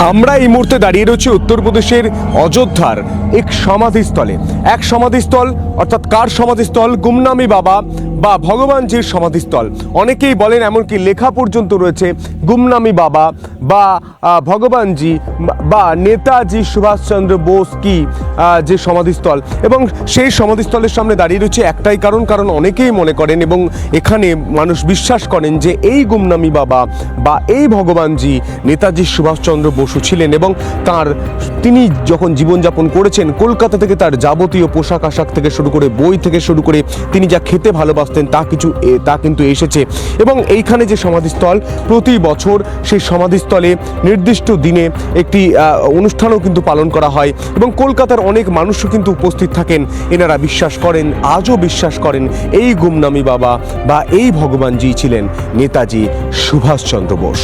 আমরা এই মুহূর্তে দাঁড়িয়ে রয়েছি উত্তরপ্রদেশের অযোধ্যার এক সমাধিস্থলে। এক সমাধিস্থল, অর্থাৎ কার সমাধিস্থল? গুমনামি বাবা বা ভগবানজির সমাধিস্থল। অনেকেই বলেন এমনকি লেখা পর্যন্ত রয়েছে, গুমনামি বাবা বা ভগবানজি বা নেতাজি সুভাষচন্দ্র বোস কি যে সমাধিস্থল। এবং সেই সমাধিস্থলের সামনে দাঁড়িয়ে রয়েছে একটাই কারণ কারণ অনেকেই মনে করেন এবং এখানে মানুষ বিশ্বাস করেন যে এই গুমনামি বাবা বা এই ভগবানজি নেতাজি সুভাষচন্দ্র বসু ছিলেন এবং তার, তিনি যখন জীবনযাপন করেছেন, কলকাতা থেকে তার যাবতীয় পোশাক আশাক থেকে শুরু করে বই থেকে শুরু করে তিনি যা খেতে ভালোবাসতেন তা কিছু তা কিন্তু এসেছে। এবং এইখানে যে সমাধিস্থল, প্রতি বছর সেই সমাধিস্থলে নির্দিষ্ট দিনে একটি অনুষ্ঠানও কিন্তু পালন করা হয় এবং কলকাতার অনেক মানুষও কিন্তু উপস্থিত থাকেন। এনারা বিশ্বাস করেন, আজও বিশ্বাস করেন, এই গুমনামি বাবা বা এই ভগবানজি ছিলেন নেতাজি সুভাষচন্দ্র বোস।